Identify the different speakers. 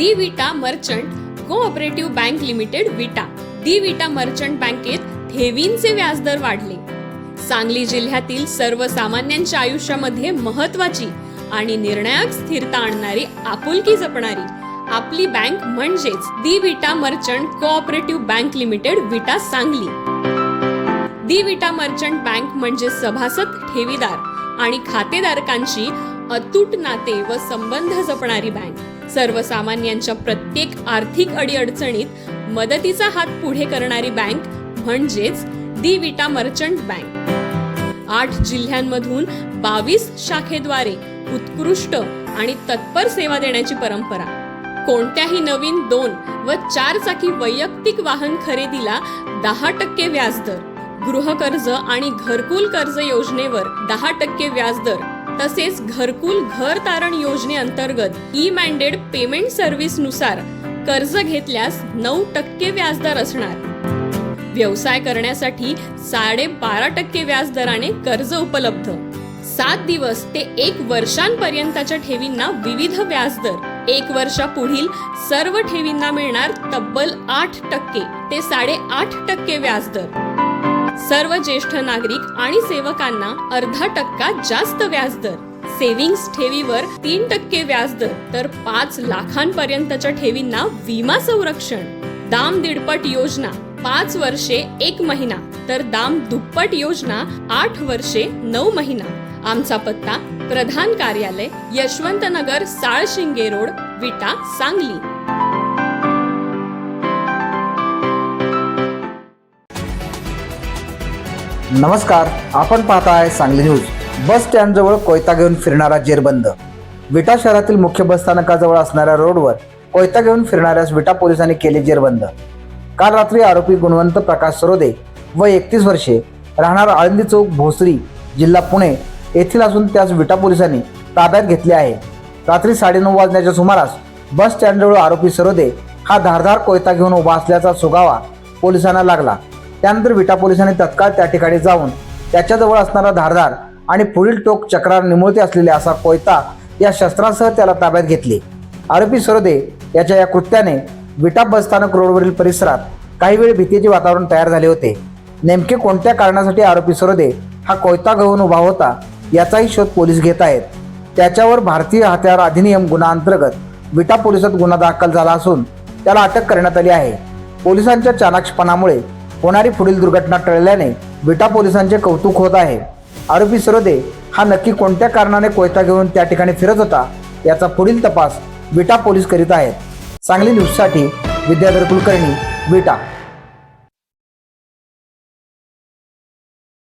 Speaker 1: The Vita merchant cooperative bank limited Vita. The Vita merchant बँकेत ठेवींचे व्याजदर वाढले. सांगली जिल्ह्यातील सर्वसामान्यांच्या आयुष्यामध्ये महत्वाची आणि निर्णायक स्थिरता आणणारी आपुलकी जपणारी आपली बँक म्हणजेच the Vita merchant cooperative bank limited Vita Sangli. The Vita merchant bank म्हणजे सभासद ठेवीदार आणि खातेदारकांची अतूट नाते व संबंध जपणारी बँक. सर्वसामान्यांच्या प्रत्येक आर्थिक अडीअडचणीत मदतीचा हात पुढे करणारी बँक म्हणजेच दी विटा मर्चंट बँक. आठ जिल्ह्यांमधून बावीस शाखेद्वारे उत्कृष्ट आणि तत्पर सेवा देण्याची परंपरा. कोणत्याही नवीन दोन व चार चाकी वैयक्तिक वाहन खरेदीला दहा टक्के व्याजदर गृहकर्ज आणि घरकुल कर्ज योजनेवर दहा टक्के व्याजदर तसेच घरकुल घर तारण योजनेअंतर्गत ई मॅन्डेड पेमेंट सर्व्हिसनुसार कर्ज घेतल्यास नऊ टक्के व्याजदर असणार. व्यवसाय करण्यासाठी साडे बारा टक्के व्याजदराने कर्ज उपलब्ध. सात दिवस ते एक वर्षांपर्यंतच्या ठेवींना विविध व्याजदर. एक वर्षापुढील सर्व ठेवींना मिळणार तब्बल आठ टक्के ते साडे आठ टक्के व्याजदर. सर्व ज्येष्ठ नागरिक आणि सेवकांना अर्धा टक्का जास्त व्याजदर. सेव्हिंग्स ठेवीवर तीन टक्के व्याजदर तर पाच लाखांपर्यंतच्या ठेवींना विमा संरक्षण. दाम दीडपट योजना पाच वर्षे एक महिना तर दाम दुप्पट योजना आठ वर्षे नऊ महिना. आमचा पत्ता प्रधान कार्यालय यशवंत नगर साळशिंगे रोड विटा सांगली.
Speaker 2: नमस्कार आपण पाहताय सांगली न्यूज. बस स्टँडजवळ कोयता घेऊन फिरणारा जेरबंद. विटा शहरातील मुख्य बस स्थानकाजवळ असणाऱ्या रोडवर कोयता घेऊन फिरणाऱ्यास विटा पोलिसांनी केले जेरबंद. काल रात्री आरोपी गुणवंत प्रकाश सरोदे व एकतीस वर्षे राहणार आळंदी चौक भोसरी जिल्हा पुणे येथील असून त्यास विटा पोलिसांनी ताब्यात घेतले आहे. रात्री साडेनऊ वाजण्याच्या सुमारास बस स्टँडजवळ आरोपी सरोदे हा धारधार कोयता घेऊन उभा असल्याचा सुगावा पोलिसांना लागला. त्यानंतर विटा पोलिसांनी तत्काळ त्या ठिकाणी जाऊन त्याच्याजवळ असणारा धारदार आणि पुढील टोक चक्रार निमुळते असलेले असा कोयता या शस्त्रासह त्याला ताब्यात घेतले. आरोपी सरोदे याच्या या कृत्याने विटा बसस्थानक रोडवरील परिसरात काही वेळ भीतीचे वातावरण तयार झाले होते. नेमके कोणत्या कारणासाठी आरोपी सरोदे हा कोयता घेऊन उभा होता याचाही शोध पोलीस घेत आहेत. त्याच्यावर भारतीय हत्यार अधिनियम गुन्हा अंतर्गत विटा पोलिसात गुन्हा दाखल झाला असून त्याला अटक करण्यात आली आहे. पोलिसांच्या चाणाक्षपणामुळे होणारी पुढील दुर्घटना टळल्याने विटा पोलिसांचे कौतुक होत आहे. आरोपी सरोदे हा नक्की कोणत्या कारणाने कोयता घेऊन त्या ठिकाणी फिरत होता याचा पुढील तपास विटा पोलीस करीत आहेत. सांगली न्यूजसाठी विद्याधर कुलकर्णी विटा.